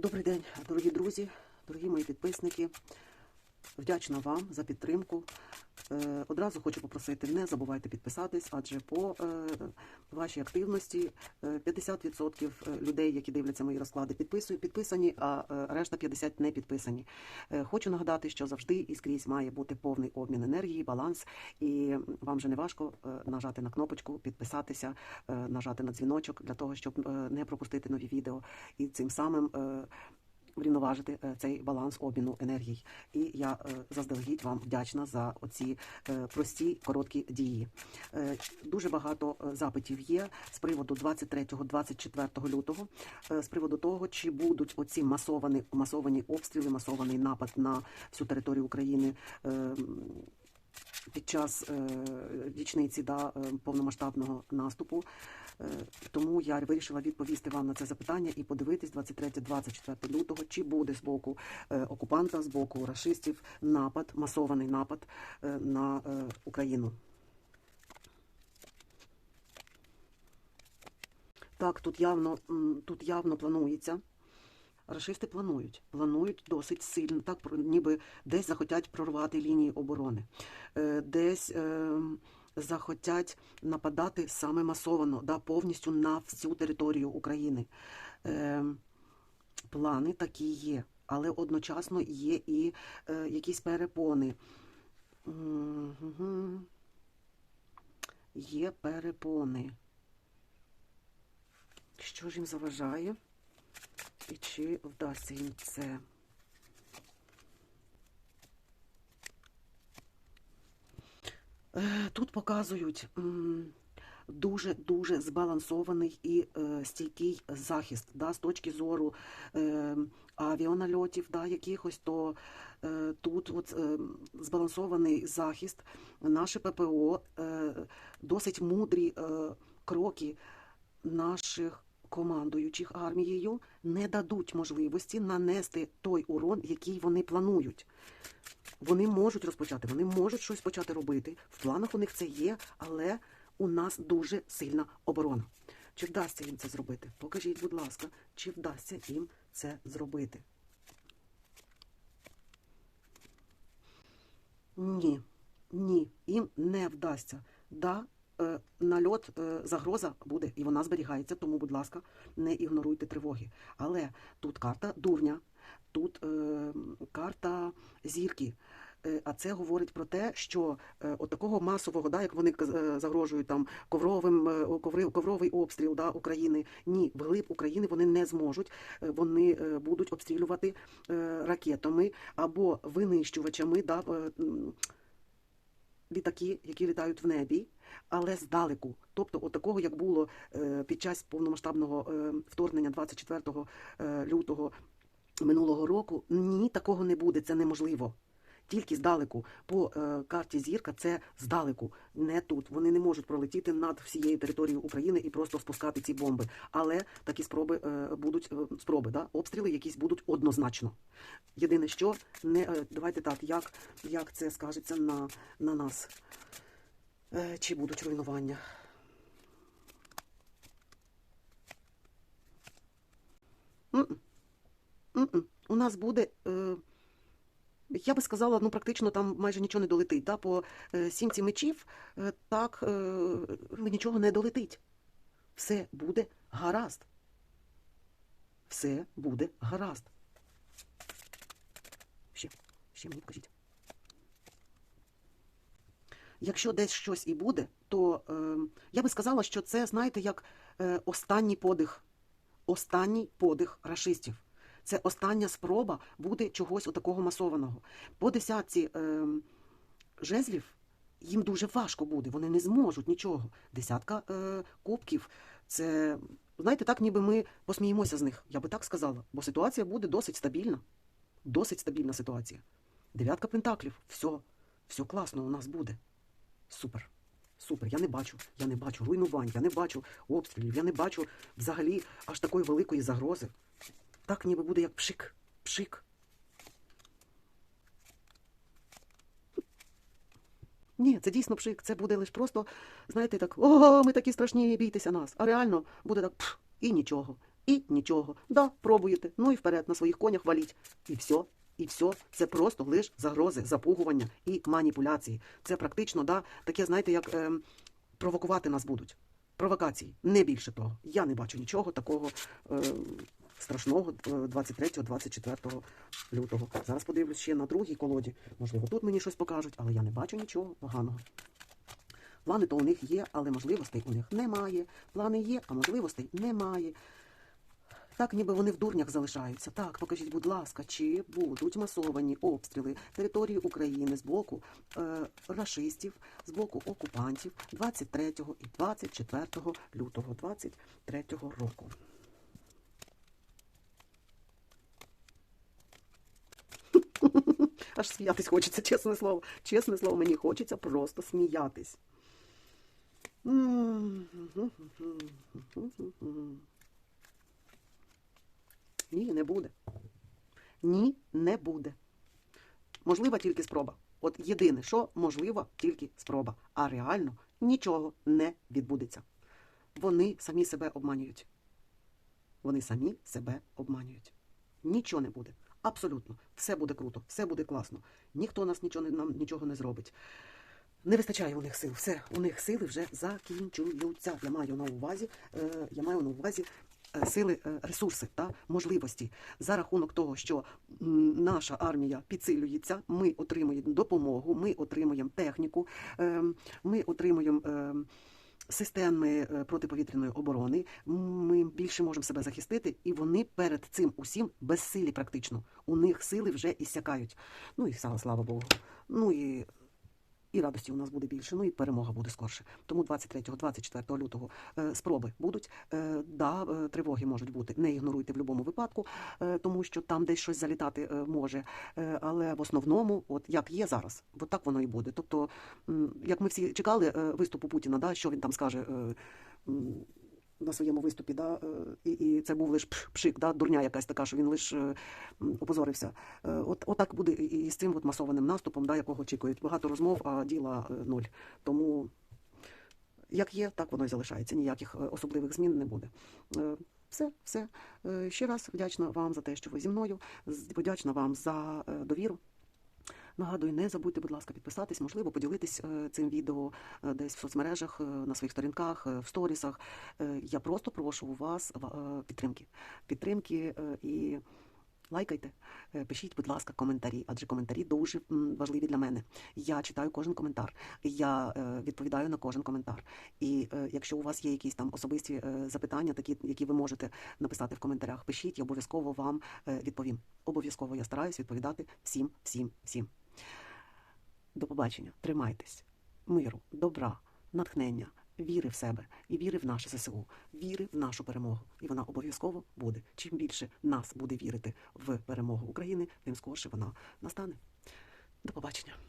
Добрий день, дорогі друзі, дорогі мої підписники. Вдячна вам за підтримку. Е, Одразу хочу попросити, не забувайте підписатись, адже по е, вашій активності е, 50% людей, які дивляться мої розклади, підписують, підписані, а е, решта 50% не підписані. Е, Хочу нагадати, що завжди і скрізь має бути повний обмін енергії, баланс, і вам вже не важко е, нажати на кнопочку, підписатися, е, нажати на дзвіночок для того, щоб е, не пропустити нові відео і цим самим. Врівноважити е, цей баланс обміну енергій. І я е, заздалегідь вам вдячна за оці е, прості короткі дії. Дуже багато запитів є з приводу 23-24 лютого, з приводу того, чи будуть оці масовані, масовані обстріли, масований напад на всю територію України. Під час е, річниці да, е, повномасштабного наступу. Е, Тому я вирішила відповісти вам на це запитання і подивитись 23-24 лютого, чи буде з боку окупанта, з боку рашистів напад, масований напад на Україну. Так, тут явно, тут явно планується. Рашисти планують, планують досить сильно, так ніби десь захотять прорвати лінії оборони, е, десь е, захотять нападати саме масовано, да, повністю на всю територію України. Е, плани такі є, але одночасно є і якісь перепони. Є перепони. Що ж їм заважає? І чи вдасться їм це? Е, Тут показують дуже-дуже збалансований і е, стійкий захист да, з точки зору е, авіанальотів, да, якихось, то тут от, збалансований захист. Наше ППО досить мудрі кроки наших командуючих армією не дадуть можливості нанести той урон, який вони планують. Вони можуть розпочати, вони можуть щось почати робити. В планах у них це є, але у нас дуже сильна оборона. Чи вдасться їм це зробити? Покажіть, будь ласка, чи вдасться їм це зробити? Ні, ні, їм не вдасться. Да, нальот, е, загроза буде, і вона зберігається, тому, будь ласка, не ігноруйте тривоги. Але тут карта дурня, тут е, карта зірки. Е, А це говорить про те, що е, от такого масового, да, як вони е, загрожують там ковровим е, ковровий обстріл да, України. Ні, вглиб України вони не зможуть. Е, Вони е, будуть обстрілювати е, ракетами або винищувачами, да, е, літаки, які літають в небі, але здалеку. Тобто, от такого, як було е, під час повномасштабного е, вторгнення 24 е, лютого минулого року, ні, такого не буде, це неможливо. Тільки здалеку. По е, карті зірка це здалеку, не тут. Вони не можуть пролетіти над всією територією України і просто спускати ці бомби. Але такі спроби е, будуть е, спроби, да? обстріли якісь будуть однозначно. Єдине, що не давайте так, як, як це скажеться на, на нас. Чи будуть руйнування? У нас буде, е, я би сказала, ну практично там майже нічого не долетить. Да? По е, сімці мечів е, так е, нічого не долетить. Все буде гаразд. Все буде гаразд. Ще, ще мені покажіть. Якщо десь щось і буде, то е, я би сказала, що це, знаєте, як е, останній подих. Останній подих рашистів. Це остання спроба буде чогось отакого масованого. По десятці е, жезлів їм дуже важко буде, вони не зможуть нічого. Десятка е, кубків це, знаєте, так ніби ми посміємося з них, я би так сказала, бо ситуація буде досить стабільна. Досить стабільна ситуація. Дев'ятка пентаклів, все, все класно у нас буде. Супер. Супер. Я не бачу, я не бачу руйнувань, я не бачу обстрілів, я не бачу взагалі аж такої великої загрози. Так ніби буде як пшик, пшик. Ні, це дійсно пшик. Це буде лише просто, знаєте, так, о, ми такі страшні, бійтеся нас. А реально буде так пф, і нічого. і нічого. Да, пробуєте, ну і вперед на своїх конях валіть. І все. І все, це просто лише загрози, запугування і маніпуляції. Це практично, да, таке, знаєте, як ем, провокувати нас будуть. Провокації, не більше того. Я не бачу нічого такого е, страшного е, 23-24 лютого. Зараз подивлюсь ще на другій колоді. Можливо, тут мені щось покажуть, але я не бачу нічого поганого. Плани то у них є, але можливостей у них немає. Плани є, а можливостей немає. Так, ніби вони в дурнях залишаються. Так, покажіть, будь ласка, чи будуть масовані обстріли території України з боку е, рашистів, з боку окупантів 23 і 24 лютого 23 року. Аж сміятись хочеться, чесне слово. Чесне слово, мені хочеться просто сміятись. Ні, не буде. Ні, не буде. Можлива тільки спроба. От єдине, що можлива тільки спроба. А реально нічого не відбудеться. Вони самі себе обманюють. Вони самі себе обманюють. Нічого не буде. Абсолютно. Все буде круто, все буде класно. Ніхто нас нічого не, нам нічого не зробить. Не вистачає у них сил. Все, у них сили вже закінчуються. Я маю на увазі, е, я маю на увазі сили, е, ресурси та можливості за рахунок того, що наша армія підсилюється, ми отримуємо допомогу, ми отримуємо техніку, е, ми отримуємо. е, Системи е, протиповітряної оборони ми більше можемо себе захистити, і вони перед цим усім безсилі практично. У них сили вже іссякають. Ну і слава, слава Богу. Ну і і радості у нас буде більше, ну і перемога буде скорше. Тому 23-24 лютого е, спроби будуть. Е, да, е, тривоги можуть бути. Не ігноруйте в будь-якому випадку, тому що там десь щось залітати може. Але в основному, от як є зараз, от так воно і буде. Тобто, як ми всі чекали виступу Путіна, да, що він там скаже. На своєму виступі, да, е, і, і це був лише пшик, да, дурня якась така, що він лише опозорився. Е, От, отак буде і з цим от масованим наступом, да, якого очікують. Багато розмов, а діла е, нуль. Тому як є, так воно і залишається. Ніяких особливих змін не буде. Все, все. Ще раз вдячна вам за те, що ви зі мною. Вдячна вам за довіру. Нагадую, не забудьте, будь ласка, підписатись, можливо, поділитись е, цим відео е, десь в соцмережах, е, на своїх сторінках, в сторісах. Я просто прошу у вас підтримки. Підтримки і лайкайте, пишіть, будь ласка, коментарі, адже коментарі дуже важливі для мене. Я читаю кожен коментар, я відповідаю на кожен коментар. І якщо у вас є якісь там особисті запитання, такі, які ви можете написати в коментарях, пишіть, я обов'язково вам відповім. Обов'язково я стараюсь відповідати всім, всім, всім. До побачення. Тримайтесь. Миру, добра, натхнення, віри в себе і віри в наше ЗСУ, віри в нашу перемогу. І вона обов'язково буде. Чим більше нас буде вірити в перемогу України, тим скорше вона настане. До побачення.